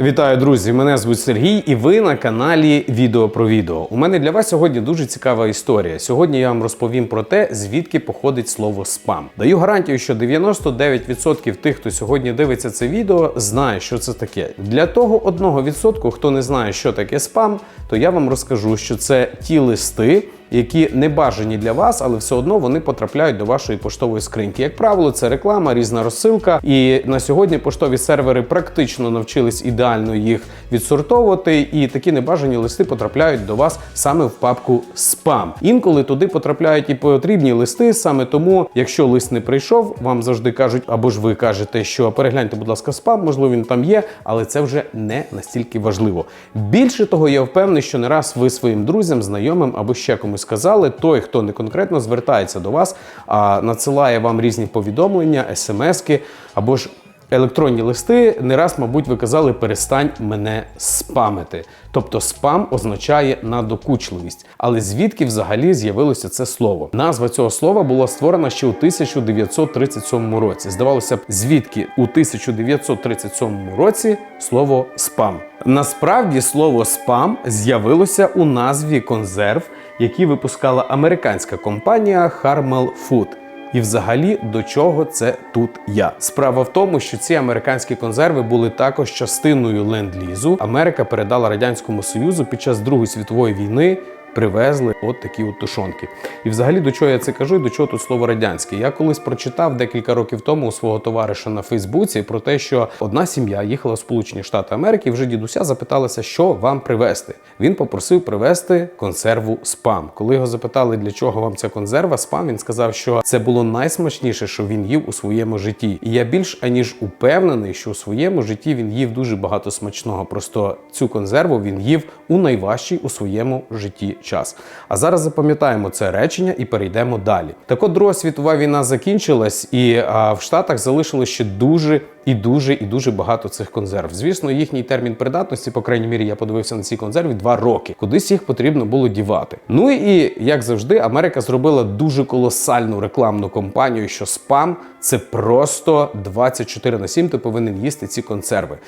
Вітаю, друзі! Мене звуть Сергій, і ви на каналі Відео про відео. У мене для вас сьогодні дуже цікава історія. Сьогодні я вам розповім про те, звідки походить слово спам. Даю гарантію, що 99% тих, хто сьогодні дивиться це відео, знає, що це таке. Для того 1%, хто не знає, що таке спам, то я вам розкажу, що це ті листи. Які не бажані для вас, але все одно вони потрапляють до вашої поштової скриньки. Як правило, це реклама, різна розсилка. І на сьогодні поштові сервери практично навчились ідеально їх відсортовувати, і такі небажані листи потрапляють до вас саме в папку спам. Інколи туди потрапляють і потрібні листи. Саме тому, якщо лист не прийшов, вам завжди кажуть, або ж ви кажете, що перегляньте, будь ласка, спам, можливо, він там є, але це вже не настільки важливо. Більше того, я впевнений, що не раз ви своїм друзям, знайомим або ще комусь сказали, той, хто не конкретно звертається до вас, а надсилає вам різні повідомлення, смски або ж. Електронні листи не раз, мабуть, ви казали, перестань мене спамити. Тобто спам означає надокучливість. Але звідки взагалі з'явилося це слово? Назва цього слова була створена ще у 1937 році. Здавалося б, звідки у 1937 році слово спам? Насправді слово спам з'явилося у назві консерв, які випускала американська компанія Harmel Food. І взагалі до чого це тут я? Справа в тому, що ці американські консерви були також частиною ленд-лізу. Америка передала радянському союзу під час Другої світової війни. Привезли от такі от тушонки. І взагалі до чого я це кажу, і до чого тут слово радянське. Я колись прочитав декілька років тому у свого товариша на Фейсбуці про те, що одна сім'я їхала в Сполучені Штати Америки, і вже дідуся запиталася, що вам привезти. Він попросив привезти консерву спам. Коли його запитали, для чого вам ця консерва спам, він сказав, що це було найсмачніше, що він їв у своєму житті. І я більш аніж упевнений, що у своєму житті він їв дуже багато смачного. Просто цю консерву він їв у найважчий у своєму житті час. А зараз запам'ятаємо це речення і перейдемо далі. Так от Друга світова війна закінчилась, і а, в Штатах залишилось ще дуже і дуже і дуже багато цих консерв. Звісно, їхній термін придатності, по крайній мірі, я подивився на ці консерви два роки. Кудись їх потрібно було дівати. Ну і як завжди, Америка зробила дуже колосальну рекламну кампанію, що спам це просто 24 на 7 ти повинен їсти ці консерви.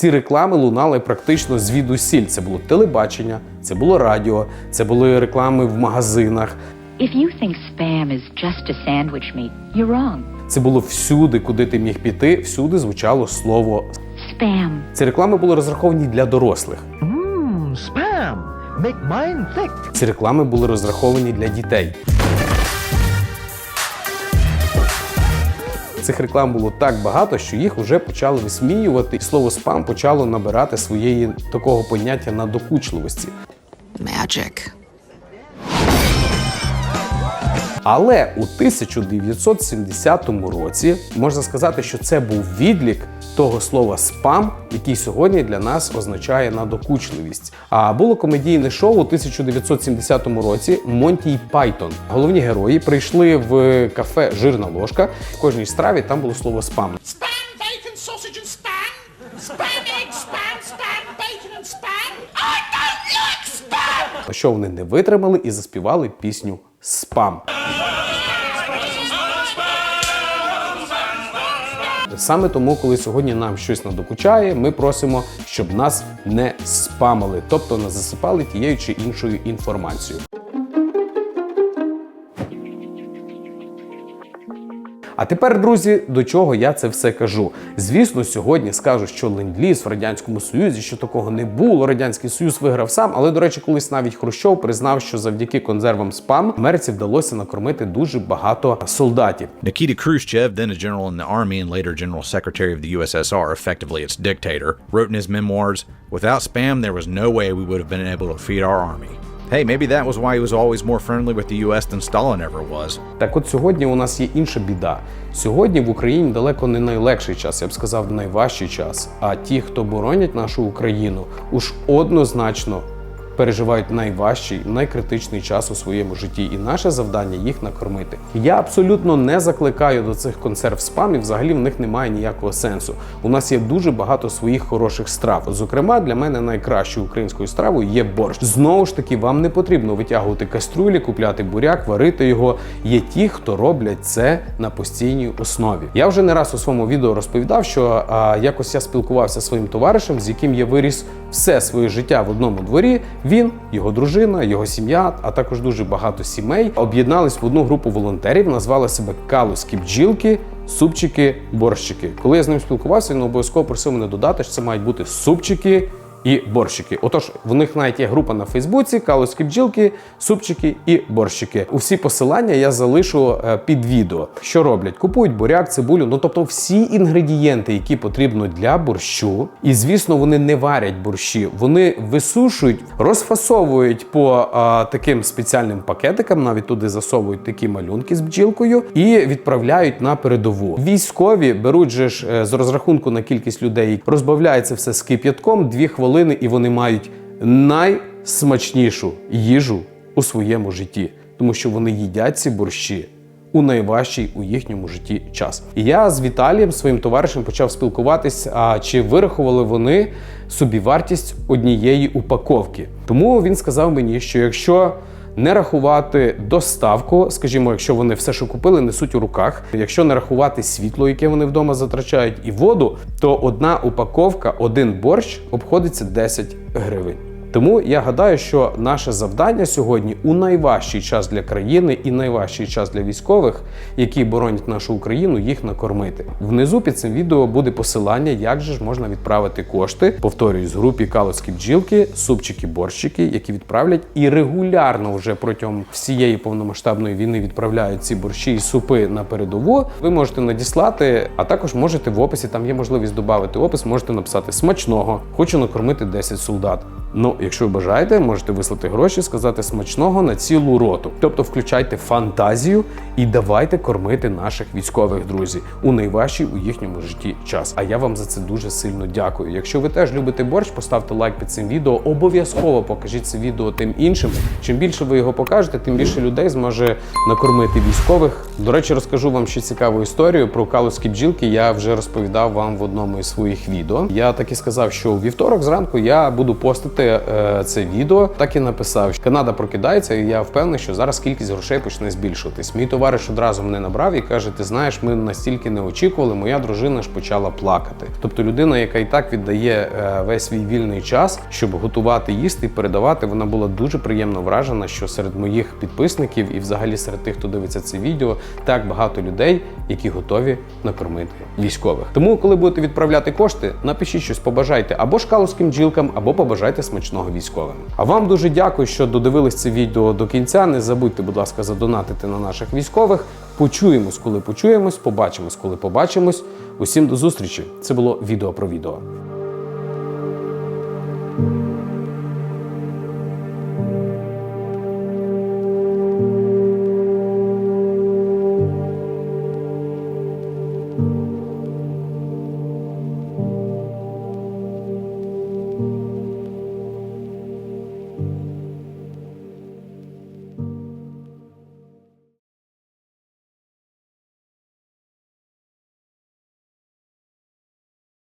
Ці реклами лунали практично звідусіль. Це було телебачення, це було радіо, це були реклами в магазинах. If you think spam is just a sandwich meat, you're wrong. Це було всюди, куди ти міг піти. Всюди звучало слово. Spam. Ці реклами були розраховані для дорослих. Mmm, spam. Make mine thick. Ці реклами були розраховані для дітей. Цих реклам було так багато, що їх вже почали висміювати, і слово спам почало набирати своєї такого поняття надокучливості. Magic. Але у 1970 році можна сказати, що це був відлік того слова спам, який сьогодні для нас означає надокучливість. А було комедійне шоу у 1970 році Монті Пайтон. Головні герої прийшли в кафе Жирна ложка. В кожній страві там було слово спам. Spam, bacon, sausage and spam. Spam, egg, spam, spam, bacon and spam. I don't like spam! На що вони не витримали і заспівали пісню Спам. Саме тому, коли сьогодні нам щось надокучає, ми просимо, щоб нас не спамили, тобто не засипали тією чи іншою інформацією. А тепер, друзі, до чого я це все кажу? Звісно, сьогодні скажу, що ленд-ліз в радянському союзі, що такого не було. Радянський Союз виграв сам, але до речі, колись навіть Хрущов признав, що завдяки консервам спам Америці вдалося накормити дуже багато солдатів. Nikita Khrushchev, then a general in the army and later general secretary of the USSR, effectively its dictator, wrote in his memoirs, Without spam, there was no way we would have been able to feed our army. Hey, maybe that was why he was always more friendly with the US than Stalin ever was. Так от сьогодні у нас є інша біда. Сьогодні в Україні далеко не найлегший час, я б сказав, найважчий час. А ті, хто боронять нашу Україну, уж однозначно переживають найважчий, найкритичний час у своєму житті, і наше завдання їх накормити. Я абсолютно не закликаю до цих консерв спам, і взагалі в них немає ніякого сенсу. У нас є дуже багато своїх хороших страв. Зокрема, для мене найкращою українською стравою є борщ. Знову ж таки, вам не потрібно витягувати кастрюлі, купляти буряк, варити його. Є ті, хто роблять це на постійній основі. Я вже не раз у своєму відео розповідав, що а, якось я спілкувався зі своїм товаришем, з яким я виріс все своє життя в одному дворі. Він, його дружина, його сім'я, а також дуже багато сімей об'єднались в одну групу волонтерів, назвали себе Калузькі бджілки. Супчики, борщики. Коли я з ним спілкувався, він обов'язково просив мене додати, що це мають бути супчики і борщики. Отож, в них навіть є група на Фейсбуці, калузькі бджілки, супчики і борщики. Усі посилання я залишу е, під відео. Що роблять? Купують буряк, цибулю, ну тобто всі інгредієнти, які потрібно для борщу. І звісно, вони не варять борщі, вони висушують, розфасовують по а, таким спеціальним пакетикам, навіть туди засовують такі малюнки з бджілкою і відправляють на передову. Військові беруть же ж е, з розрахунку на кількість людей, розбавляється все з кип'ятком, дві хвилини, і вони мають найсмачнішу їжу у своєму житті, тому що вони їдять ці борщі. У найважчий у їхньому житті час. І я з Віталієм, своїм товаришем, почав спілкуватись, а чи вирахували вони собі вартість однієї упаковки. Тому він сказав мені, що якщо не рахувати доставку, скажімо, якщо вони все, що купили, несуть у руках. Якщо не рахувати світло, яке вони вдома затрачають, і воду, то одна упаковка, один борщ обходиться 10 гривень. Тому я гадаю, що наше завдання сьогодні у найважчий час для країни і найважчий час для військових, які боронять нашу Україну, їх накормити. Внизу під цим відео буде посилання, як же ж можна відправити кошти. Повторюсь, групі Калоцькі бджілки, супчики, борщики, які відправлять і регулярно вже протягом всієї повномасштабної війни відправляють ці борщі і супи на передову. Ви можете надіслати, а також можете в описі. Там є можливість додати опис. Можете написати смачного, хочу накормити 10 солдат. Ну, якщо ви бажаєте, можете вислати гроші, сказати смачного на цілу роту. Тобто включайте фантазію і давайте кормити наших військових друзів у найважчий у їхньому житті час. А я вам за це дуже сильно дякую. Якщо ви теж любите борщ, поставте лайк під цим відео. Обов'язково покажіть це відео тим іншим. Чим більше ви його покажете, тим більше людей зможе накормити військових. До речі, розкажу вам ще цікаву історію про калузькі бджілки. Я вже розповідав вам в одному із своїх відео. Я так і сказав, що у вівторок зранку я буду постити е, це відео. Так і написав, що Канада прокидається, і я впевнений, що зараз кількість грошей почне збільшуватись. Мій товариш одразу мене набрав і каже: Ти знаєш, ми настільки не очікували. Моя дружина ж почала плакати. Тобто, людина, яка і так віддає е, весь свій вільний час, щоб готувати, їсти і передавати, вона була дуже приємно вражена, що серед моїх підписників і взагалі серед тих, хто дивиться це відео, так багато людей, які готові накормити військових. Тому, коли будете відправляти кошти, напишіть щось, побажайте або шкаловським бджілкам, або побажайте смачного військовим. А вам дуже дякую, що додивились це відео до кінця. Не забудьте, будь ласка, задонатити на наших військових. Почуємось, коли почуємось, побачимось, коли побачимось. Усім до зустрічі! Це було відео про відео.